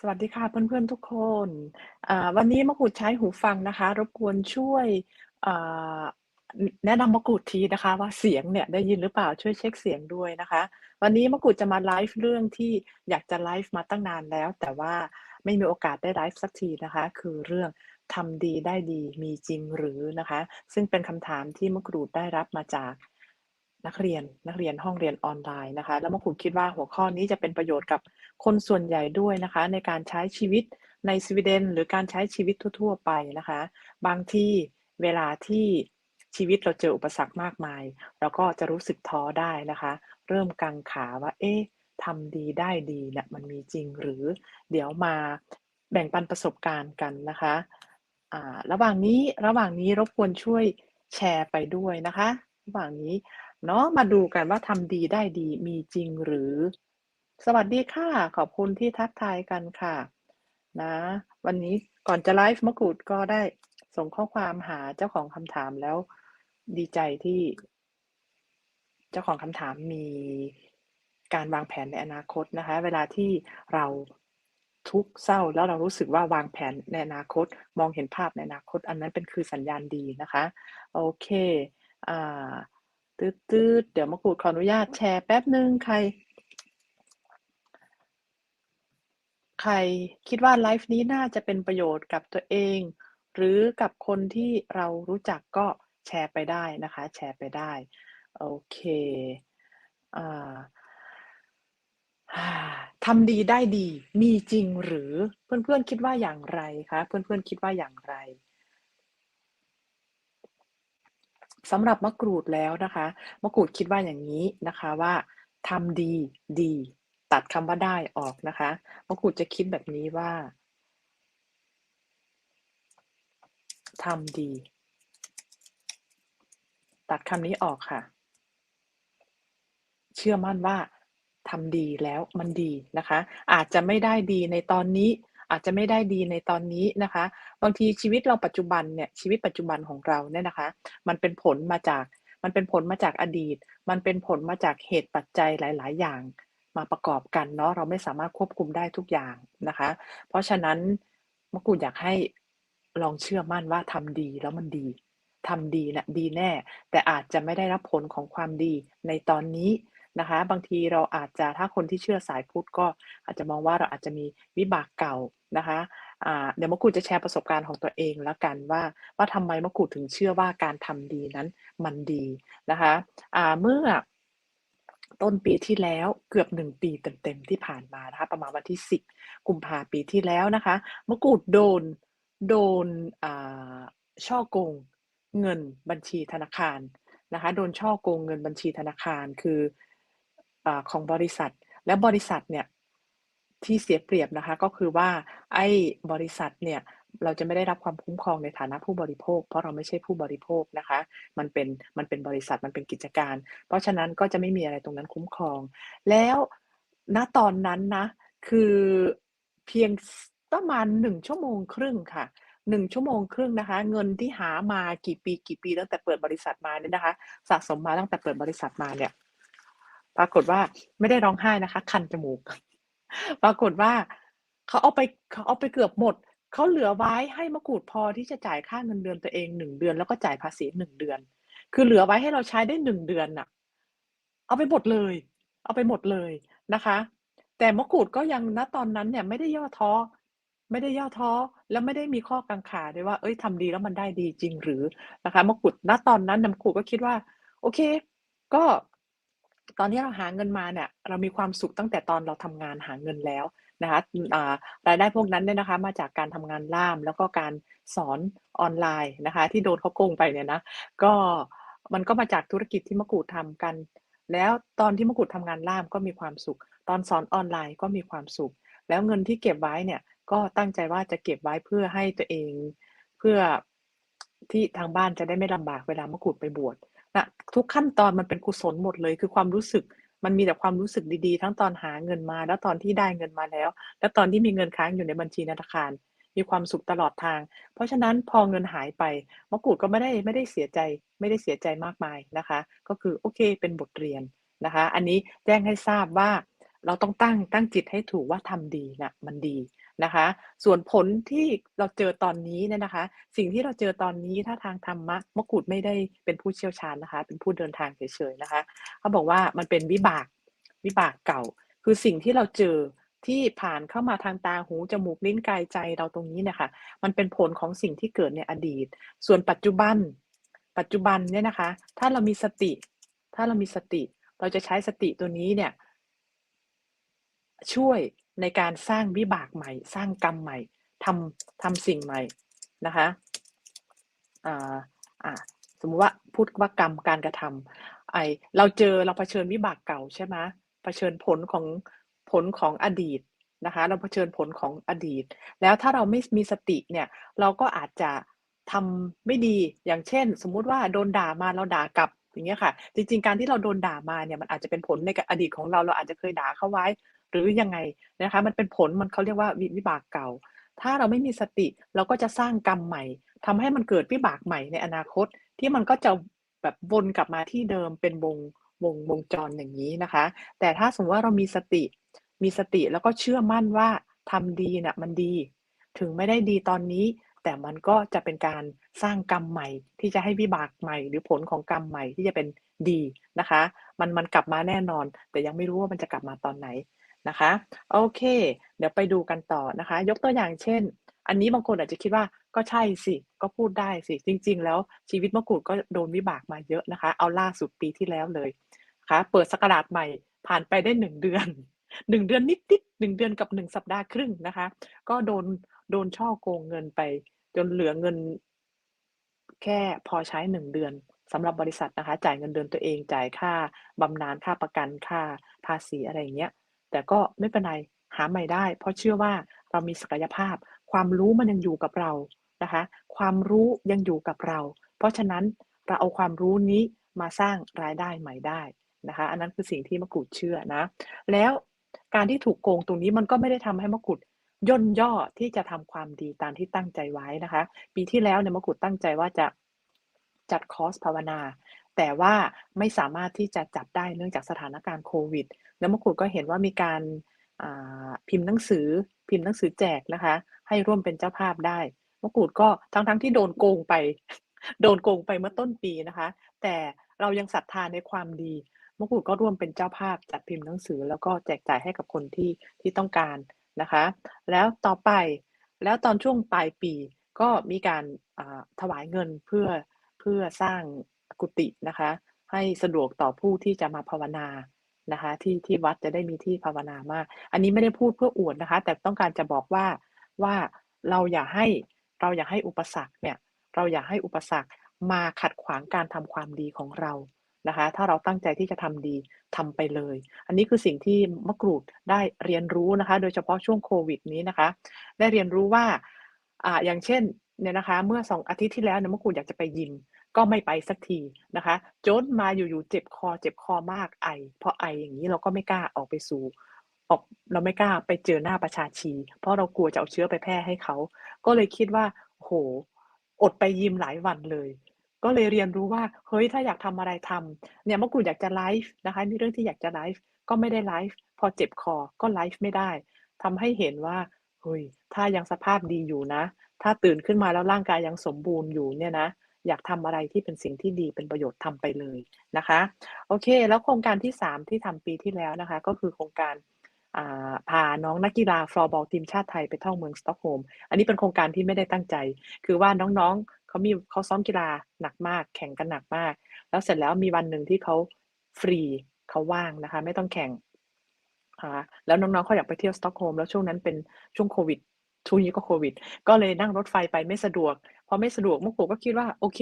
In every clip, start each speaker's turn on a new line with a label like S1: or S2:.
S1: สวัสดีค่ะเพื่อนๆทุกคนวันนี้มะกรูดใช้หูฟังนะคะ รบกวนช่วยแนะนำมะกรูดทีนะคะ ว่าเสียงเนี่ยได้ยินหรือเปล่า?ช่วยเช็กเสียงด้วยนะคะ วันนี้มะกรูดจะมาไลฟ์เรื่องที่อยากจะไลฟ์มาตั้งนานแล้ว แต่ว่าไม่มีโอกาสได้ไลฟ์สักทีนะคะ คือเรื่องทำดีได้ดีมีจริงหรือนะคะ ซึ่งเป็นคำถามที่มะกรูดได้รับมาจาก นักเรียนนักเรียนห้องเรียนออนไลน์นะคะ แล้วมะกรูคิดว่าหัวข้อนี้จะเป็นประโยชน์กับคนส่วนใหญ่ด้วยนะคะ ในการใช้ชีวิตในสวีเดน หรือการใช้ชีวิตทั่ว ๆ ไปนะคะ บางทีเวลาที่ชีวิตเราเจออุปสรรคมากมาย เราก็จะรู้สึกท้อได้นะคะ เริ่มกังขาว่า เอ๊ะทำดีได้ดีเนี่ยมันมีจริงหรือ?เดี๋ยวมาแบ่งปันประสบการณ์กันนะคะอ่าระหว่างนี้ระหว่างนี้รบกวนช่วยแชร์ไปด้วยนะคะ ระหว่างนี้ เนาะมาดูกันว่าทำดีได้ดีมีจริงหรือ?สวัสดีค่ะ ขอบคุณที่ทักทายกันค่ะ นะ วันนี้ก่อนจะไลฟ์มะกรูดก็ได้ส่งข้อความหาเจ้าของคำถามแล้ว ดีใจที่ เจ้าของคำถามมีการวางแผนในอนาคตนะคะ เวลาที่เราทุกเศร้าแล้วเรารู้สึกว่าวางแผนในอนาคต มองเห็นภาพในอนาคต อันนั้นเป็นคือสัญญาณดีนะคะ โอเค อ่า ตื๊ดๆเดี๋ยวมะกรูดขออนุญาตแชร์แป๊บหนึ่งใคร ใครคิดว่าไลฟ์นี้น่าจะเป็นประโยชน์กับตัวเอง หรือกับคนที่เรารู้จักก็แชร์ไปได้นะคะ แชร์ไปได้ โอเคอ่าทำดีได้ดีมีจริงหรือ?เพื่อนๆคิดว่าอย่างไรคะ?เพื่อนๆคิดว่าอย่างไร? สำหรับมะกรูดแล้วนะคะ มะกรูดคิดว่าอย่างงี้นะคะว่าทำดีดี ตัดคำว่าได้ออกนะคะ มะกรูดจะคิดแบบนี้ว่าทำดี ตัดคำนี้ออกค่ะ เชื่อมั่นว่าทำดีแล้วมันดีนะคะ อาจจะไม่ได้ดีในตอนนี้ อาจจะไม่ได้ดีในตอนนี้นะคะ บางทีชีวิตเราปัจจุบันเนี่ยชีวิตปัจจุบันของเราเนี่ยนะคะ มันเป็นผลมาจากมันเป็นผลมาจากอดีต มันเป็นผลมาจากเหตุปัจจัยหลาย ๆ อย่าง มาประกอบกันเนาะเราไม่สามารถควบคุมได้ทุกอย่างนะคะ เพราะฉะนั้นมะกูอยากให้ลองเชื่อมั่นว่าทำดีแล้วมันดีทำดีน่ะดีแน่ แต่อาจจะไม่ได้รับผลของความดีในตอนนี้ นะคะ บางทีเราอาจจะถ้าคนที่เชื่อสายพุทธก็อาจจะมองว่าเราอาจจะมีวิบากเก่านะคะเดี๋ยวมะกรูดจะแชร์ประสบการณ์ของตัวเองแล้วกันว่าว่าทำไมมะกรูดถึงเชื่อว่าการทำดีนั้นมันดีนะคะอ่าเมื่อต้นปีที่แล้วเกือบ1ปีเต็มๆที่ผ่านมานะคะประมาณวันที่ 10 กุมภาปีที่แล้วนะคะมะกรูดโดนโดนอ่อโกงเงินบัญชีธนาคารนะคะโดนฉ้อโกงเงินบัญชีธนาคารคือ ของบริษัท แล้วบริษัทเนี่ยที่เสียเปรียบนะคะก็คือว่าไอ้บริษัทเนี่ยเราจะไม่ได้รับความคุ้มครองในฐานะผู้บริโภค เพราะเราไม่ใช่ผู้บริโภคนะคะ มันเป็นมันเป็นบริษัทมันเป็นกิจการ เพราะฉะนั้นก็จะไม่มีอะไรตรงนั้นคุ้มครอง แล้วณตอนนั้นนะคือเพียงประมาณ1ชั่วโมงครึ่งค่ะ1ชั่วโมงครึ่งนะคะ เงินที่หามากี่ปีๆตั้งแต่เปิดบริษัทมาเนี่ยนะคะ สะสมมาตั้งแต่เปิดบริษัทมาเนี่ย ปรากฏว่าไม่ได้ร้องไห้นะคะ คันจมูก ปรากฏว่าเขาเอาไปเขาเอาไปเกือบหมดเขาเหลือไว้ให้มะกรูดพอที่จะจ่ายค่าเงินเดือนตัวเอง1เดือน แล้วก็จ่ายภาษี1เดือน คือเหลือไว้ให้เราใช้ได้1เดือนน่ะ เอาไปหมดเลย เอาไปหมดเลยนะคะ แต่มะกรูดก็ยังณตอนนั้นเนี่ยไม่ได้ย่อท้อไม่ได้ย่อท้อและไม่ได้มีข้อกังขาด้วยว่าเฮ้ยทำดีแล้วมันได้ดีจริงหรือนะคะมะกรูดณตอนนั้นน่ะมะกรูดก็คิดว่า โอเค ก็ ตอนที่เราหาเงินมาเนี่ยเรามีความสุขตั้งแต่ตอนเราทำงานหาเงินแล้วนะคะรายได้พวกนั้นเนี่ยนะคะมาจากการทำงานล่ามแล้วก็การสอนออนไลน์นะคะที่โดนเขาโกงไปเนี่ยนะก็มันก็มาจากธุรกิจที่มะกรูดทำกัน แล้วตอนที่มะกรูดทำงานล่ามก็มีความสุข ตอนสอนออนไลน์ก็มีความสุข แล้วเงินที่เก็บไว้เนี่ยก็ตั้งใจว่าจะเก็บไว้เพื่อให้ตัวเอง เพื่อ ที่ทางบ้านจะได้ไม่ลำบากเวลามะกรูดไปบวชน่ะทุกขั้นตอนมันเป็นกุศลหมดเลย คือความรู้สึกมันมีแต่ความรู้สึกดีๆ ทั้งตอนหาเงินมา แล้วตอนที่ได้เงินมาแล้ว และตอนที่มีเงินค้างอยู่ในบัญชีธนาคาร มีความสุขตลอดทาง เพราะฉะนั้นพอเงินหายไปมะกรูดก็ไม่ได้ไม่ได้เสียใจ ไม่ได้เสียใจมากมายนะคะ ก็คือโอเคเป็นบทเรียนนะคะ อันนี้แจ้งให้ทราบว่าเราต้องตั้งตั้งจิตให้ถูกว่าทำดีน่ะมันดี นะคะ ส่วนผลที่เราเจอตอนนี้เนี่ยนะคะ สิ่งที่เราเจอตอนนี้ถ้าทางธรรมะมกุฎไม่ได้เป็นผู้เชี่ยวชาญนะคะ เป็นผู้เดินทางเฉยๆนะคะเขาบอกว่ามันเป็นวิบากวิบากเก่า คือสิ่งที่เราเจอที่ผ่านเข้ามาทางตาหูจมูกลิ้นกายใจเราตรงนี้เนี่ยค่ะมันเป็นผลของสิ่งที่เกิดในอดีต ส่วนปัจจุบัน ปัจจุบันเนี่ยนะคะ ถ้าเรามีสติ ถ้าเรามีสติ เราจะใช้สติตัวนี้เนี่ย ช่วยในการสร้างวิบากใหม่ สร้างกรรมใหม่ทำทำสิ่งใหม่นะคะอ่าอ่าสมมุติว่าพูดว่ากรรมการกระทำไอเราเจอเราเผชิญวิบากเก่าใช่ไหมเผชิญผลของผลของอดีตนะคะเราเผชิญผลของอดีต แล้วถ้าเราไม่มีสติเนี่ยเราก็อาจจะทำไม่ดีอย่างเช่น สมมุติว่าโดนด่ามาเราด่ากลับอย่างเงี้ยค่ะ จริง ๆ การที่เราโดนด่ามาเนี่ยมันอาจจะเป็นผลในอดีตของเราเราอาจจะเคยด่าเขาไว้ หรือยังไงนะคะ มันเป็นผลมันเขาเรียกว่าวิบากเก่า ถ้าเราไม่มีสติเราก็จะสร้างกรรมใหม่ทำให้มันเกิดวิบากใหม่ในอนาคต ที่มันก็จะแบบวนกลับมาที่เดิมเป็นวงวงวงจรอย่างนี้นะคะ แต่ถ้าสมมติว่าเรามีสติ มีสติแล้วก็เชื่อมั่นว่าทำดีเนี่ยมันดี ถึงไม่ได้ดีตอนนี้ แต่มันก็จะเป็นการสร้างกรรมใหม่ ที่จะให้วิบากใหม่ หรือผลของกรรมใหม่ที่จะเป็นดีนะคะ มันมันกลับมาแน่นอน แต่ยังไม่รู้ว่ามันจะกลับมาตอนไหน นะคะ โอเค เดี๋ยวไปดูกันต่อนะคะ ยกตัวอย่างเช่น อันนี้บางคนอาจจะคิดว่าก็ใช่สิก็พูดได้สิ จริง ๆ แล้วชีวิตมะกรูดก็โดนวิบากมาเยอะนะคะ เอาล่าสุดปีที่แล้วเลยคะเปิดสกราชใหม่ผ่านไปได้หนึ่งเดือนหนึ่งเดือนนิดๆหนึ่งเดือนกับหนึ่งสัปดาห์ครึ่งนะคะ ก็โดนโดนช่อโกงเงินไป จนเหลือเงิน แค่พอใช้หนึ่งเดือนสำหรับบริษัทนะคะ จ่ายเงินเดือนตัวเองจ่ายค่าบำนาญค่าประกันค่าภาษีอะไรอย่างเงี้ย แต่ก็ไม่เป็นไรหาใหม่ได้ เพราะเชื่อว่าเรามีศักยภาพ ความรู้มันยังอยู่กับเรานะคะ ความรู้ยังอยู่กับเรา เพราะฉะนั้นเราเอาความรู้นี้มาสร้างรายได้ใหม่ได้นะคะ อันนั้นคือสิ่งที่มะกรูดเชื่อนะ แล้วการที่ถูกโกงตรงนี้มันก็ไม่ได้ทำให้มะกรูดย่นย่อที่จะทำความดีตามที่ตั้งใจไว้นะคะ ปีที่แล้วเนี่ยมะกรูดตั้งใจว่าจะจัดคอร์สภาวนา แต่ว่าไม่สามารถที่จะจัดได้เนื่องจากสถานการณ์โควิด แล้วมะกรูดก็เห็นว่ามีการพิมพ์หนังสือพิมพ์หนังสือแจกนะคะ ให้ร่วมเป็นเจ้าภาพได้มะกรูดก็ทั้งๆทที่โดนโกงไป โดนโกงไปเมื่อต้นปีนะคะ แต่เรายังศรัทธาในความดีมะกรูดก็ร่วมเป็นเจ้าภาพจัดพิมพ์หนังสือ แล้วก็แจกจ่ายให้กับคนที่ที่ต้องการนะคะ แล้วต่อไปแล้วตอนช่วงปลายปีก็มีการถวายเงินเพื่อเพื่อสร้าง กุฏินะคะ ให้สะดวกต่อผู้ที่จะมาภาวนานะคะ ที่ที่วัดจะได้มีที่ภาวนามาก อันนี้ไม่ได้พูดเพื่ออวดนะคะ แต่ต้องการจะบอกว่าว่าเราอย่าให้เราอย่าให้อุปสรรคเนี่ยเราอย่าให้อุปสรรคมาขัดขวางการทำความดีของเรานะคะ ถ้าเราตั้งใจที่จะทำดีทำไปเลย อันนี้คือสิ่งที่มะกรูดได้เรียนรู้นะคะ โดยเฉพาะช่วงโควิดนี้นะคะ ได้เรียนรู้ว่าอ่าอย่างเช่นเนี่ยนะคะ เมื่อสองอาทิตย์ที่แล้วเนี่ยมะกรูดอยากจะไปยิม ก็ไม่ไปสักทีนะคะจนมาอยู่ๆเจ็บคอเจ็บคอมากไอพอไออย่างนี้เราก็ไม่กล้าออกไปสู่ออกเราไม่กล้าไปเจอหน้าประชาชี เพราะเรากลัวจะเอาเชื้อไปแพร่ให้เขา ก็เลยคิดว่าโหอดไปยิมหลายวันเลย ก็เลยเรียนรู้ว่าเฮ้ยถ้าอยากทำอะไรทำเนี่ยเมื่อกูอยากจะไลฟ์นะคะมีเรื่องที่อยากจะไลฟ์ก็ไม่ได้ไลฟ์พอเจ็บคอก็ไลฟ์ไม่ได้ทำให้เห็นว่าเฮ้ยถ้ายังสภาพดีอยู่นะ ถ้าตื่นขึ้นมาแล้วร่างกายยังสมบูรณ์อยู่เนี่ยนะ อยากทำอะไรที่เป็นสิ่งที่ดีเป็นประโยชน์ทำไปเลยนะคะ โอเค แล้วโครงการที่ 3 ที่ทำปีที่แล้วนะคะ ก็คือโครงการพาน้องนักกีฬาฟลอร์บอลทีมชาติไทยไปท่องเมืองสต็อกโฮล์มอันนี้เป็นโครงการที่ไม่ได้ตั้งใจ คือว่าน้องๆเขามีเขาซ้อมกีฬาหนักมาก แข่งกันหนักมาก แล้วเสร็จแล้วมีวันหนึ่งที่เขาฟรีเขาว่างนะคะ ไม่ต้องแข่งแล้วน้องๆเขาอยากไปเที่ยวสต็อกโฮล์มแล้วช่วงนั้นเป็นช่วงโควิด ช่วงนี้ก็โควิด ก็เลยนั่งรถไฟไปไม่สะดวกพอไม่สะดวกมุกโกก็คิดว่าโอเค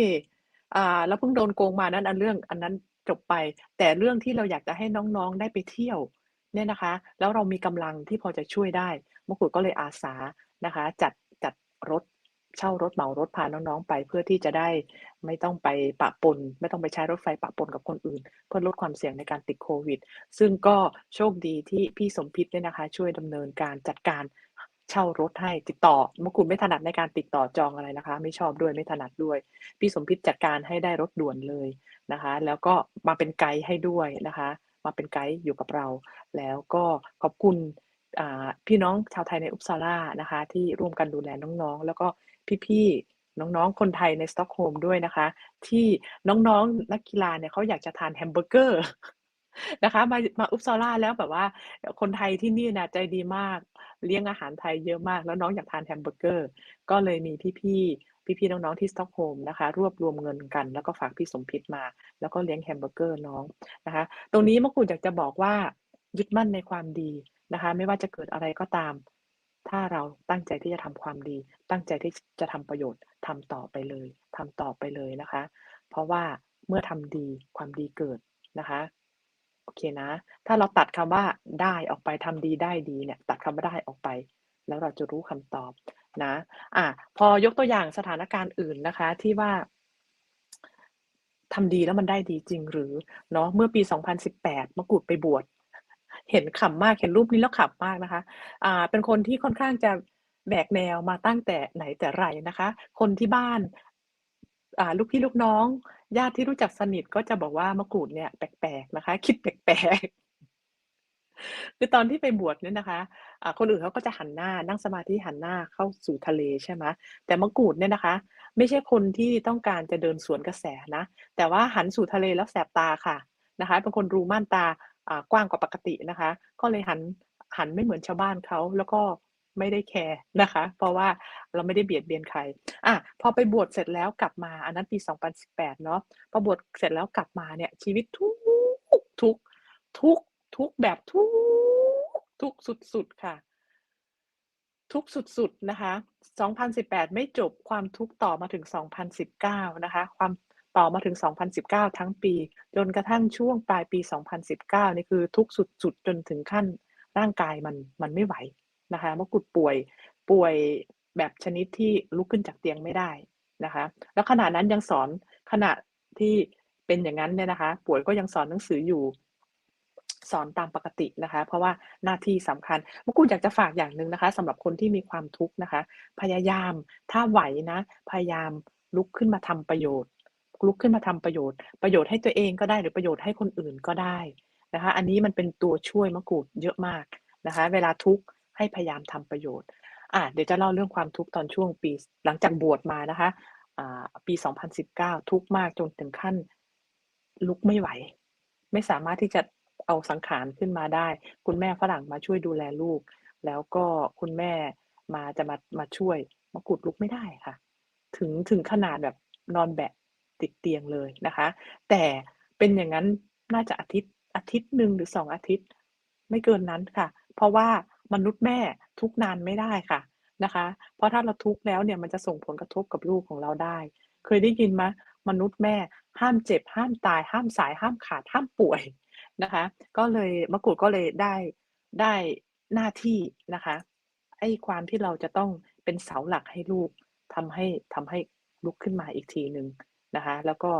S1: อ่าแล้วเพิ่งโดนโกงมานั้นอันเรื่องอันนั้นจบไป แต่เรื่องที่เราอยากจะให้น้องๆได้ไปเที่ยวเนี่ยนะคะ แล้วเรามีกำลังที่พอจะช่วยได้มุกโกก็เลยอาสานะคะ จัดจัดรถเช่ารถเหมารถพาน้องๆไป เพื่อที่จะได้ไม่ต้องไปปะปน ไม่ต้องไปใช้รถไฟปะปนกับคนอื่น เพื่อลดความเสี่ยงในการติดโควิด ซึ่งก็โชคดีที่พี่สมพิษเนี่ยนะคะ ช่วยดำเนินการจัดการ เช่ารถให้ติดต่อมกุฎไม่ถนัดในการติดต่อจองอะไรนะคะ ไม่ชอบด้วยไม่ถนัดด้วย พี่สมพิษจัดการให้ได้รถด่วนเลยนะคะ แล้วก็มาเป็นไกด์ให้ด้วยนะคะ มาเป็นไกด์อยู่กับเรา แล้วก็ขอบคุณพี่น้องชาวไทยใน Uppsala นะคะ ที่ร่วมกันดูแลน้องๆ แล้วก็พี่ๆน้องๆ คนไทยในสต็อกโฮล์มด้วยนะคะ ที่น้องๆ นักกีฬาเนี่ยเขาอยากจะทานแฮมเบอร์เกอร์นะคะมามา Uppsala แล้วแบบว่า คนไทยที่นี่น่ะใจดีมาก เลี้ยงอาหารไทยเยอะมาก แล้วน้องอยากทานแฮมเบอร์เกอร์ ก็เลยมีพี่ๆ พี่ๆ น้องๆ ที่สต็อกโฮล์มนะคะ รวบรวมเงินกัน แล้วก็ฝากพี่สมพิตมา แล้วก็เลี้ยงแฮมเบอร์เกอร์น้องนะคะ ตรงนี้มะกรูดอยากจะบอกว่ายึดมั่นในความดีนะคะ ไม่ว่าจะเกิดอะไรก็ตาม ถ้าเราตั้งใจที่จะทำความดี ตั้งใจที่จะทำประโยชน์ทำต่อไปเลยทำต่อไปเลยนะคะ เพราะว่าเมื่อทำดีความดีเกิดนะคะ โอเคนะ ถ้าเราตัดคำว่าได้ออกไปทำดีได้ดีเนี่ยตัดคำว่าได้ออกไป แล้วเราจะรู้คำตอบนะอ่าพอยกตัวอย่างสถานการณ์อื่นนะคะ ที่ว่าทำดีแล้วมันได้ดีจริงหรือเนาะเมื่อปี 2018มะกรูดไปบวชเห็นขำมากเห็นรูปนี้แล้วขำมากนะคะอ่าเป็นคนที่ค่อนข้างจะแหวกแนวมาตั้งแต่ไหนแต่ไรนะคะ คนที่บ้าน อ่าลูกพี่ลูกน้อง ญาติที่รู้จักสนิทก็จะบอกว่ามะกรูดเนี่ยแปลกๆนะคะ คิดแปลกๆคือตอนที่ไปบวชเนี่ยนะคะอ่าคนอื่นเขาก็จะหันหน้านั่งสมาธิหันหน้าเข้าสู่ทะเลใช่ไหมแต่มะกรูดเนี่ยนะคะ ไม่ใช่คนที่ต้องการจะเดินสวนกระแสนะ แต่ว่าหันสู่ทะเลแล้วแสบตาค่ะนะคะเป็นคนรูม่านตาอ่ากว้างกว่าปกตินะคะ ก็เลยหันหันไม่เหมือนชาวบ้านเขาแล้วก็ ไม่ได้แคร์นะคะ เพราะว่าเราไม่ได้เบียดเบียนใครอาพอไปบวชเสร็จแล้วกลับมาอันนั้นปี 2018 เนาะพอบวชเสร็จแล้วกลับมาเนี่ยชีวิตทุกทุกทุกทุกแบบทุกทุกข์สุดๆค่ะ ทุกข์สุดๆนะคะ 2018 ไม่จบความทุกข์ต่อมาถึง 2019 นะคะ ความต่อมาถึง 2019 ทั้งปี จนกระทั่งช่วงปลายปี 2019 นี่คือทุกสุดๆจนถึงขั้นร่างกายมันมันไม่ไหว นะคะมะกรูดป่วยป่วยแบบชนิดที่ลุกขึ้นจากเตียงไม่ได้นะคะ แล้วขณะนั้นยังสอนขณะที่เป็นอย่างงั้นเนี่ยนะคะ ป่วยก็ยังสอนหนังสืออยู่สอนตามปกตินะคะ เพราะว่าหน้าที่สำคัญมะกรูดอยากจะฝากอย่างหนึ่งนะคะสำหรับคนที่มีความทุกข์นะคะ พยายามถ้าไหวนะ พยายามลุกขึ้นมาทำประโยชน์ ลุกขึ้นมาทำประโยชน์ ประโยชน์ให้ตัวเองก็ได้หรือประโยชน์ให้คนอื่นก็ได้นะคะ อันนี้มันเป็นตัวช่วยมะกรูดเยอะมากนะคะ เวลาทุกข์ ให้พยายามทำประโยชน์อาเดี๋ยวจะเล่าเรื่องความทุกข์ตอนช่วงปีหลังจากบวชมานะคะอ่าปี 2019 ทุกข์มากจนถึงขั้นลุกไม่ไหว ไม่สามารถที่จะเอาสังขารขึ้นมาได้ คุณแม่ฝรั่งมาช่วยดูแลลูก แล้วก็คุณแม่มาจะมามาช่วยมะกรูดลุกไม่ได้ค่ะ ถึงถึงขนาดแบบนอนแบะติดเตียงเลยนะคะ แต่เป็นอย่างงั้นน่าจะอาทิตย์อาทิตย์หนึ่งหรือ2อาทิตย์ ไม่เกินนั้นค่ะ เพราะว่า มนุษย์แม่ทุกนานไม่ได้ค่ะนะคะ เพราะถ้าเราทุกข์แล้วเนี่ยมันจะส่งผลกระทบกับลูกของเราได้ เคยได้ยินไหม?มนุษย์แม่ ห้ามเจ็บ ห้ามตาย ห้ามสาย ห้ามขาด ห้ามป่วยนะคะ ก็เลยมะกรูดก็เลยได้ได้หน้าที่นะคะไอ้ความที่เราจะต้องเป็นเสาหลักให้ลูกทำให้ทำให้ลุกขึ้นมาอีกทีหนึ่งนะคะ แล้วก็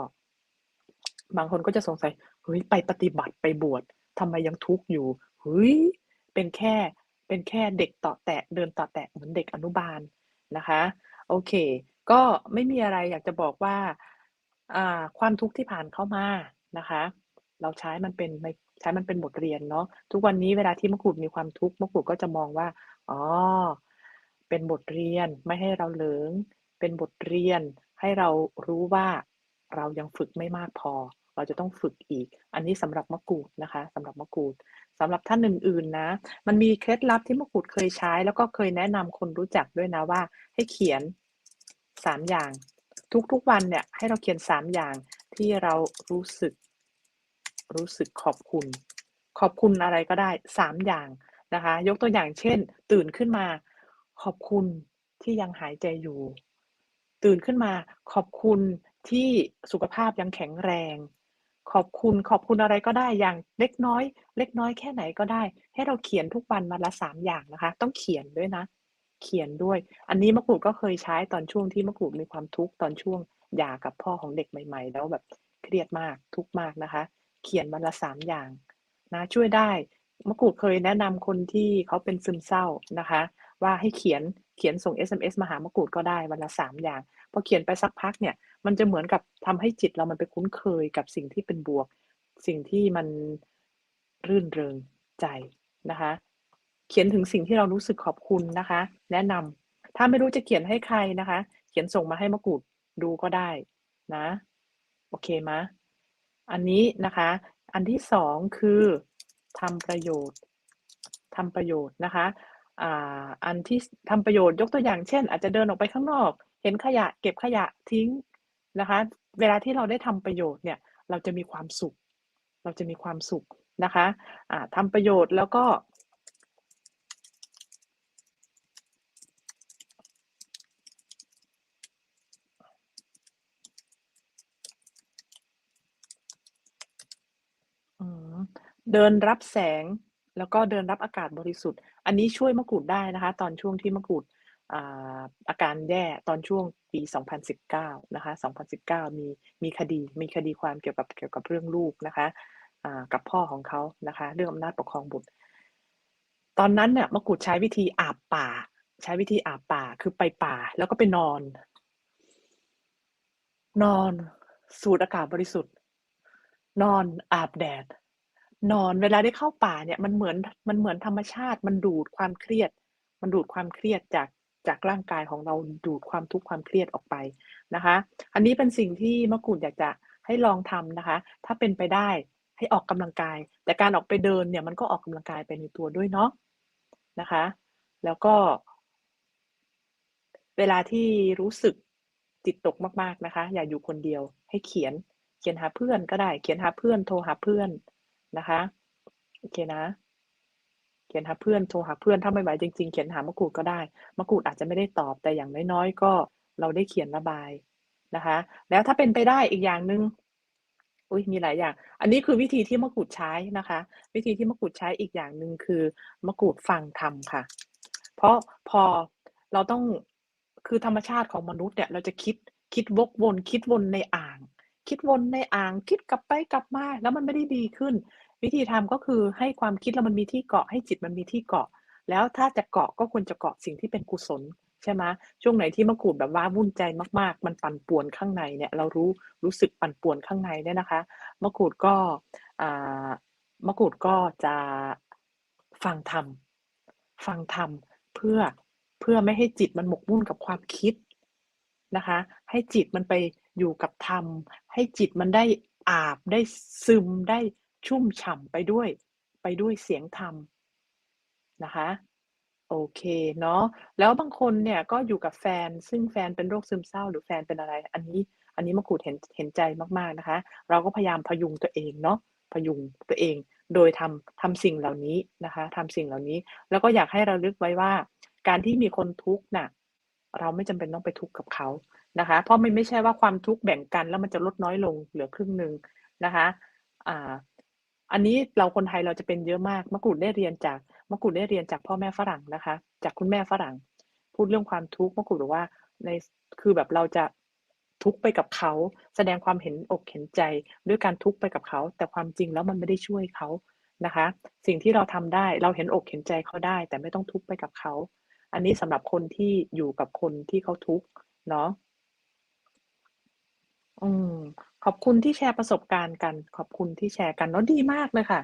S1: บางคนก็จะสงสัยเฮ้ยไปปฏิบัติไปบวชทำไมยังทุกข์อยู่เฮ้ยเป็นแค่ เป็นแค่เด็กตาะแตะเดินตาะแตะเหมือนเด็กอนุบาลนะคะ โอเค ก็ไม่มีอะไรอยากจะบอกว่าความทุกข์ที่ผ่านเข้ามานะคะ เราใช้มันเป็นในใช้มันเป็นบทเรียนเนาะทุกวันนี้เวลาที่มะกรูดมีความทุกข์มะกรูดก็จะมองว่าอ๋อเป็นบทเรียนไม่ให้เราเหลิง เป็นบทเรียนให้เรารู้ว่าเรายังฝึกไม่มากพอ เราจะต้องฝึกอีก อันนี้สำหรับมะกรูดนะคะสำหรับมะกรูดสำหรับท่านอื่นๆนะ มันมีเคล็ดลับที่มะกรูดเคยใช้ แล้วก็เคยแนะนำคนรู้จักด้วยนะว่า ให้เขียน 3 อย่าง ทุกๆวันเนี่ยให้เราเขียน 3 อย่างที่เรารู้สึก รู้สึกขอบคุณ ขอบคุณอะไรก็ได้ 3 อย่างนะคะ ยกตัวอย่างเช่น ตื่นขึ้นมา ขอบคุณที่ยังหายใจอยู่ ตื่นขึ้นมา ขอบคุณที่สุขภาพยังแข็งแรง ขอบคุณขอบคุณอะไรก็ได้อย่างเล็กน้อย เล็กน้อยแค่ไหนก็ได้ ให้เราเขียนทุกวันวันละ3อย่างนะคะ ต้องเขียนด้วยนะ เขียนด้วย อันนี้มะกรูดก็เคยใช้ตอนช่วงที่มะกรูดมีความทุกข์ตอนช่วงหย่ากับพ่อของเด็กใหม่ ๆ แล้วแบบเครียดมากทุกข์มากนะคะ เขียนวันละ3อย่างนะช่วยได้มะกรูดเคยแนะนำคนที่เขาเป็นซึมเศร้านะคะ ว่าให้เขียน เขียนส่ง SMS มาหามะกรูดก็ได้วันละ3อย่างพอเขียนไปสักพักเนี่ย มันจะเหมือนกับทำให้จิตเรามันไปคุ้นเคยกับสิ่งที่เป็นบวก สิ่งที่มันรื่นเริงใจนะคะ เขียนถึงสิ่งที่เรารู้สึกขอบคุณนะคะ แนะนำถ้าไม่รู้จะเขียนให้ใครนะคะ เขียนส่งมาให้มะกรูดดูก็ได้นะโอเคไหมอันนี้นะคะ อันที่สองคือทำประโยชน์ทำประโยชน์นะคะ อ่าอันที่ทำประโยชน์ยกตัวอย่างเช่น อาจจะเดินออกไปข้างนอก เห็นขยะ เก็บขยะทิ้งนะคะ เวลาที่เราได้ทำประโยชน์เนี่ยเราจะมีความสุข เราจะมีความสุขนะคะอ่าทำประโยชน์แล้วก็ เดินรับแสงแล้วก็เดินรับอากาศบริสุทธิ์ อันนี้ช่วยมะกรูดได้นะคะ ตอนช่วงที่มะกรูดอาอาการแย่ตอนช่วงปี 2019 นะคะ 2019 มีมีคดีมีคดีความเกี่ยวกับเกี่ยวกับเรื่องลูกนะคะกับพ่อของเขานะคะ เรื่องอำนาจปกครองบุตร ตอนนั้นเนี่ยมะกรูดใช้วิธีอาบป่า ใช้วิธีอาบป่าคือไปป่าแล้วก็ไปนอน นอนสูดอากาศบริสุทธิ์ นอนอาบแดด นอนเวลาได้เข้าป่าเนี่ยมันเหมือน มันเหมือนธรรมชาติ มันดูดความเครียด มันดูดความเครียดจากจากร่างกายของเราดูดความทุกข์ความเครียดออกไปนะคะ อันนี้เป็นสิ่งที่มะกรูดอยากจะให้ลองทำนะคะ ถ้าเป็นไปได้ให้ออกกำลังกาย แต่การออกไปเดินเนี่ยมันก็ออกกำลังกายไปในตัวด้วยเนาะนะคะ แล้วก็ เวลาที่รู้สึกจิตตกมาก ๆนะคะ อย่าอยู่คนเดียวให้เขียนเขียนหาเพื่อนก็ได้ เขียนหาเพื่อนโทรหาเพื่อน นะคะ โอเคนะ เขียนหาเพื่อนโทรหาเพื่อนถ้าไม่ไหวจริง ๆ เขียนหามะกรูดก็ได้มะกรูดอาจจะไม่ได้ตอบแต่อย่างน้อยๆก็เราได้เขียนระบายนะคะ แล้วถ้าเป็นไปได้อีกอย่างหนึ่งอุ๊ยมีหลายอย่าง อันนี้คือวิธีที่มะกรูดใช้นะคะ วิธีที่มะกรูดใช้อีกอย่างหนึ่งคือมะกรูดฟังธรรมค่ะ เพราะพอเราต้องคือธรรมชาติของมนุษย์เนี่ยเราจะคิดคิดวกวนคิดวนในอ่าง คิดวนในอ่างคิดกลับไปกลับมา แล้วมันไม่ได้ดีขึ้น วิธีทำก็คือให้ความคิดเรามันมีที่เกาะให้จิตมันมีที่เกาะ แล้วถ้าจะเกาะก็ควรจะเกาะสิ่งที่เป็นกุศลใช่ไหมช่วงไหนที่มะกรูดแบบว้าวุ่นใจมากๆ มันปั่นป่วนข้างในเนี่ย เรารู้รู้สึกปั่นป่วนข้างในเนี่ยนะคะมะกรูดก็มะกรูดก็จะฟังธรรมฟังธรรมเพื่อเพื่อไม่ให้จิตมันหมกมุ่นกับความคิดนะคะ ให้จิตมันไป อยู่กับธรรม ให้จิตมันได้อาบได้ซึมได้ชุ่มฉ่ำไปด้วย ไปด้วยเสียงธรรมนะคะโอเคเนาะแล้วบางคนเนี่ยก็อยู่กับแฟน ซึ่งแฟนเป็นโรคซึมเศร้า หรือแฟนเป็นอะไร อันนี้อันนี้มะกรูดเห็นเห็นใจมากๆนะคะ เราก็พยายามพยุงตัวเองเนาะพยุงตัวเอง โดยทำทำสิ่งเหล่านี้นะคะทำสิ่งเหล่านี้ แล้วก็อยากให้เระลึกไว้ว่า การที่มีคนทุกข์น่ะเราไม่จำเป็นต้องไปทุกข์กับเขา นะคะ เพราะมันไม่ใช่ว่าความทุกข์แบ่งกันแล้วมันจะลดน้อยลงเหลือครึ่งหนึ่งนะคะอ่าอันนี้เราคนไทยเราจะเป็นเยอะมากมะกรูดได้เรียนจากมะกรูดได้เรียนจากพ่อแม่ฝรั่งนะคะ จากคุณแม่ฝรั่ง พูดเรื่องความทุกข์มะกรูดบอกว่าในคือแบบเราจะทุกข์ไปกับเขา แสดงความเห็นอกเห็นใจด้วยการทุกข์ไปกับเขา แต่ความจริงแล้วมันไม่ได้ช่วยเขานะคะ สิ่งที่เราทำได้เราเห็นอกเห็นใจเขาได้ แต่ไม่ต้องทุกข์ไปกับเขา อันนี้สำหรับคนที่อยู่กับคนที่เขาทุกข์เนาะ อืม ขอบคุณที่แชร์ประสบการณ์กัน ขอบคุณที่แชร์กันเนาะ ดีมากเลยค่ะ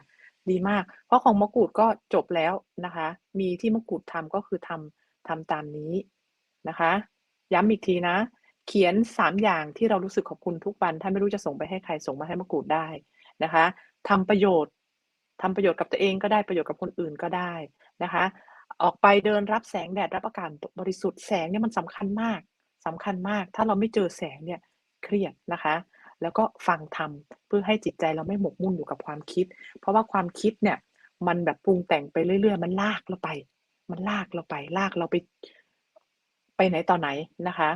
S1: ดีมาก เพราะของมะกรูดก็จบแล้วนะคะ มีที่มะกรูดทำ ก็คือทำ ทำตามนี้นะคะ ย้ำอีกทีนะ เขียน 3 อย่างที่เรารู้สึกขอบคุณทุกวัน ถ้าไม่รู้จะส่งไปให้ใคร ส่งมาให้มะกรูดได้นะคะทำประโยชน์ทำประโยชน์กับตัวเองก็ได้ ประโยชน์กับคนอื่นก็ได้นะคะ ออกไปเดินรับแสงแดด รับอากาศบบริสุทธิ์ แสงเนี่ยมันสำคัญมากสำคัญมาก ถ้าเราไม่เจอแสงเนี่ย เครียดนะคะ แล้วก็ฟังธรรมเพื่อให้จิตใจเราไม่หมกมุ่นอยู่กับความคิด เพราะว่าความคิดเนี่ยมันแบบปรุงแต่งไปเรื่อยๆ มันลากเราไป มันลากเราไป ลากเราไป ไปไหนต่อไหนนะคะ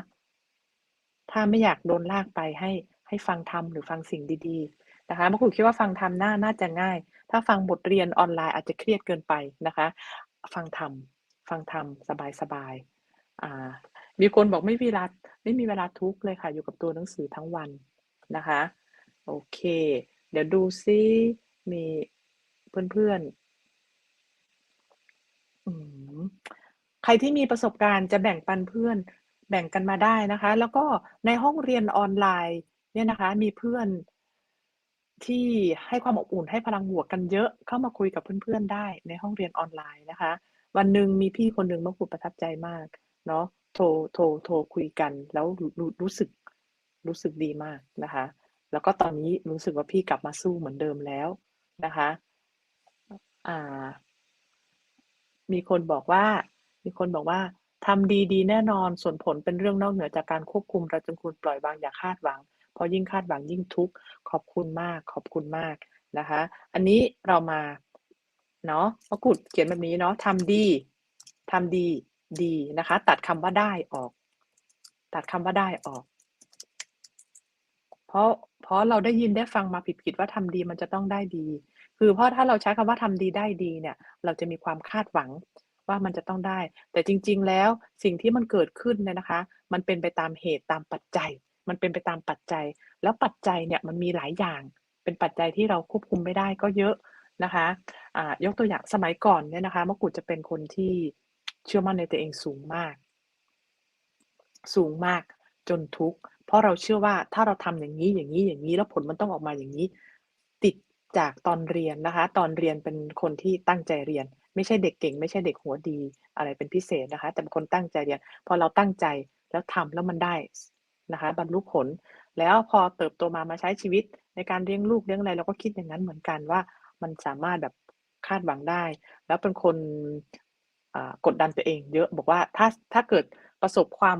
S1: ถ้าไม่อยากโดนลากไปให้ให้ฟังธรรมหรือฟังสิ่งดีๆนะคะมะกรูดคิดว่าฟังธรรมน่าน่าจะง่าย ถ้าฟังบทเรียนออนไลน์อาจจะเครียดเกินไปนะคะ ฟังธรรมฟังธรรมสบายๆอ่า มีคนบอกไม่มีเวลาไม่มีเวลาทุกเลยค่ะ อยู่กับตัวหนังสือทั้งวันนะคะ โอเค เดี๋ยวดูซิมีเพื่อนๆอืมใครที่มีประสบการณ์จะแบ่งปันเพื่อน แบ่งกันมาได้นะคะ แล้วก็ในห้องเรียนออนไลน์เนี่ยนะคะ มีเพื่อนที่ให้ความอบอุ่นให้พลังบวกกันเยอะเข้ามาคุยกับเพื่อนๆได้ในห้องเรียนออนไลน์นะคะ วันหนึ่งมีพี่คนหนึ่งมะกรูดประทับใจมากเนาะ โทรโทรโทรคุยกันแล้วรู้รู้รู้สึกรู้สึกดีมากนะคะ แล้วก็ตอนนี้รู้สึกว่าพี่กลับมาสู้เหมือนเดิมแล้วนะคะอ่า มีคนบอกว่า มีคนบอกว่าทำดีดีแน่นอนส่วนผลเป็นเรื่องนอกเหนือจากการควบคุมเราจึงควรปล่อยวางอย่าคาดหวัง เพราะยิ่งคาดหวังยิ่งทุกข์ขอบคุณมากขอบคุณมากนะคะ อันนี้เรามาเนาะมะกรูดเขียนแบบนี้เนาะทำดีทำดี ดีนะคะ ตัดคำว่าได้ออก ตัดคำว่าได้ออก เพราะเพราะเราได้ยินได้ฟังมาผิดๆว่าทำดีมันจะต้องได้ดี คือเพราะถ้าเราใช้คำว่าทำดีได้ดีเนี่ย เราจะมีความคาดหวังว่ามันจะต้องได้ แต่จริง ๆ แล้วสิ่งที่มันเกิดขึ้นเนี่ยนะคะ มันเป็นไปตามเหตุตามปัจจัย มันเป็นไปตามปัจจัย แล้วปัจจัยเนี่ยมันมีหลายอย่าง เป็นปัจจัยที่เราควบคุมไม่ได้ก็เยอะนะคะอ่ายกตัวอย่างสมัยก่อนเนี่ยนะคะมะกรูดจะเป็นคนที่ เชื่อมั่นในตัวเองสูงมาก สูงมากจนทุกข์เพราะเราเชื่อว่าถ้าเราทำอย่างนี้อย่างนี้อย่างนี้แล้วผลมันต้องออกมาอย่างนี้ ติดจากตอนเรียนนะคะ ตอนเรียนเป็นคนที่ตั้งใจเรียน ไม่ใช่เด็กเก่ง ไม่ใช่เด็กหัวดี อะไรเป็นพิเศษนะคะ แต่เป็นคนตั้งใจเรียน พอเราตั้งใจแล้วทำแล้วมันได้นะคะ บรรลุผล แล้วพอเติบโตมามาใช้ชีวิตในการเลี้ยงลูกเลี้ยงอะไรเราก็คิดอย่างนั้นเหมือนกันว่า มันสามารถแบบคาดหวังได้ แล้วเป็นคน กดดันตัวเองเยอะบอกว่าถ้าถ้าเกิดประสบความ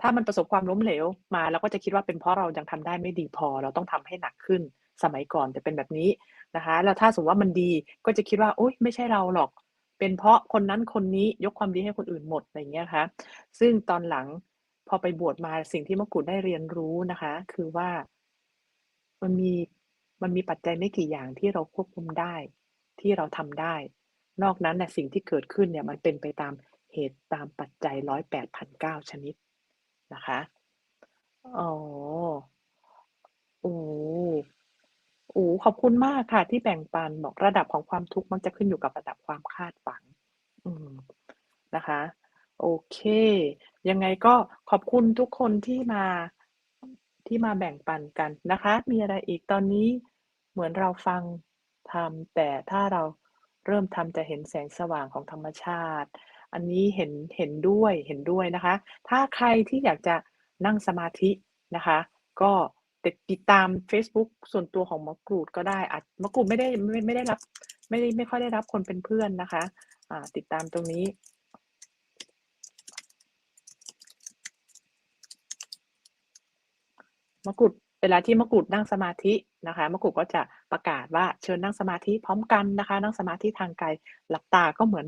S1: ถ้ามันประสบความล้มเหลวมาเราก็จะคิดว่าเป็นเพราะเรายังทำได้ไม่ดีพอ เราต้องทำให้หนักขึ้นสมัยก่อนจะเป็นแบบนี้นะคะแล้วถ้าสมมติว่ามันดีก็จะคิดว่าโอ๊ยไม่ใช่เราหรอก เป็นเพราะคนนั้นคนนี้ยกความดีให้คนอื่นหมดอะไรเงี้ยคะซึ่งตอนหลังพอไปบวชมาสิ่งที่มกุฎได้เรียนรู้นะคะ คือว่ามันมีมันมีปัจจัยไม่กี่อย่างที่เราควบคุมได้ ที่เราทำได้ นอกนั้นเนี่ยสิ่งที่เกิดขึ้นเนี่ยมันเป็นไปตามเหตุตามปัจจัยร้อยแปดพันเก้าชนิดนะคะอ๋อโอ้โอ้ขอบคุณมากค่ะที่แบ่งปันบอกระดับของความทุกข์มักจะขึ้นอยู่กับระดับความคาดหวังอืมนะคะ โอเค ยังไงก็ขอบคุณทุกคนที่มาที่มาแบ่งปันกันนะคะ มีอะไรอีกตอนนี้เหมือนเราฟังทำแต่ถ้าเรา เริ่มทำจะเห็นแสงสว่างของธรรมชาติ อันนี้เห็นเห็นด้วยเห็นด้วยนะคะ ถ้าใครที่อยากจะนั่งสมาธินะคะ ก็ติดติดตาม Facebook ส่วนตัวของมะกรูดก็ได้อาจมะกรูดไม่ได้ไม่ไม่ได้รับไม่ได้ไม่ค่อยได้รับคนเป็นเพื่อนนะคะอ่าติดตามตรงนี้มะกรูด เวลาที่มะกรูดนั่งสมาธินะคะมะกรูดก็จะประกาศว่าเชิญนั่งสมาธิพร้อมกันนะคะ นั่งสมาธิทางไกลหลับตาก็เหมือน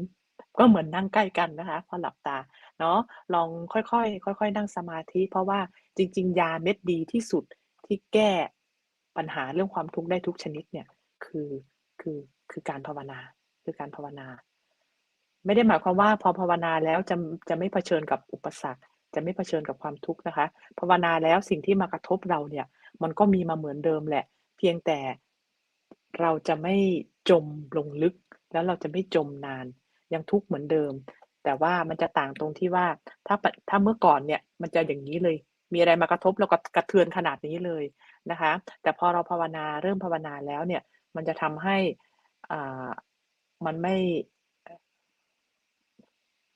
S1: ก็เหมือนนั่งใกล้กันนะคะ พอหลับตาเนาะลองค่อยๆค่อย ๆ นั่งสมาธิ เพราะว่าจริง ๆ ยาเม็ดดีที่สุดที่แก้ปัญหาเรื่องความทุกข์ได้ทุกชนิดเนี่ยคือคือคือการภาวนาคือการภาวนา ไม่ได้หมายความว่าพอภาวนาแล้วจะจะไม่เผชิญกับอุปสรรค จะไม่เผชิญกับความทุกข์นะคะ ภาวนาแล้วสิ่งที่มากระทบเราเนี่ย มันก็มีมาเหมือนเดิมแหละ เพียงแต่เราจะไม่จมลงลึก แล้วเราจะไม่จมนาน ยังทุกข์เหมือนเดิม แต่ว่ามันจะต่างตรงที่ว่าถ้าถ้าเมื่อก่อนเนี่ยมันจะอย่างนี้เลย มีอะไรมากระทบเราก็กระเทือนขนาดนี้เลยนะคะ แต่พอเราภาวนาเริ่มภาวนาแล้วเนี่ยมันจะทำให้อ่ามันไม่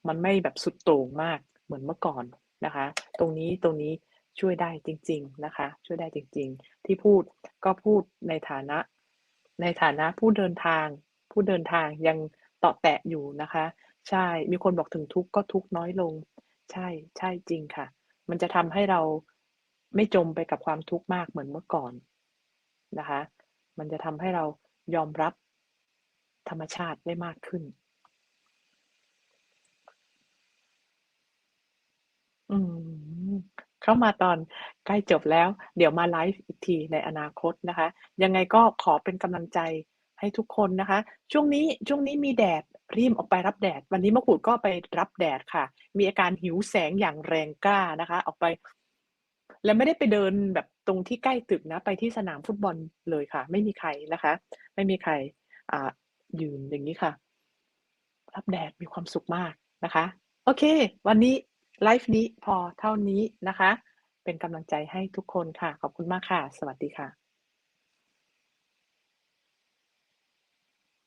S1: มันไม่แบบสุดโต่งมากเหมือนเมื่อก่อนนะคะ ตรงนี้ตรงนี้ ช่วยได้จริง ๆนะคะ ช่วยได้จริง ๆ ที่พูดก็พูดในฐานะ ในฐานะผู้เดินทาง ผู้เดินทางยังตาะแตะอยู่นะคะ ใช่มีคนบอกถึงทุกข์ก็ทุกข์น้อยลง ใช่ใช่จริงค่ะ มันจะทำให้เราไม่จมไปกับความทุกข์มากเหมือนเมื่อก่อนนะคะ มันจะทำให้เรายอมรับธรรมชาติได้มากขึ้น อืม เข้ามาตอนใกล้จบแล้ว เดี๋ยวมาไลฟ์อีกทีในอนาคตนะคะ ยังไงก็ขอเป็นกำลังใจให้ทุกคนนะคะ ช่วงนี้ช่วงนี้มีแดดรีบออกไปรับแดด วันนี้มะกรูดก็ไปรับแดดค่ะ มีอาการหิวแสงอย่างแรงกล้านะคะ ออกไป แล้วไม่ได้ไปเดินแบบตรงที่ใกล้ตึกนะ ไปที่สนามฟุตบอลเลยค่ะ ไม่มีใครนะคะ ไม่มีใครอ่ายืนอย่างนี้ค่ะ รับแดดมีความสุขมากนะคะ โอเค วันนี้ ไลฟ์นี้พอเท่านี้นะคะ เป็นกำลังใจให้ทุกคนค่ะ ขอบคุณมากค่ะ สวัสดีค่ะ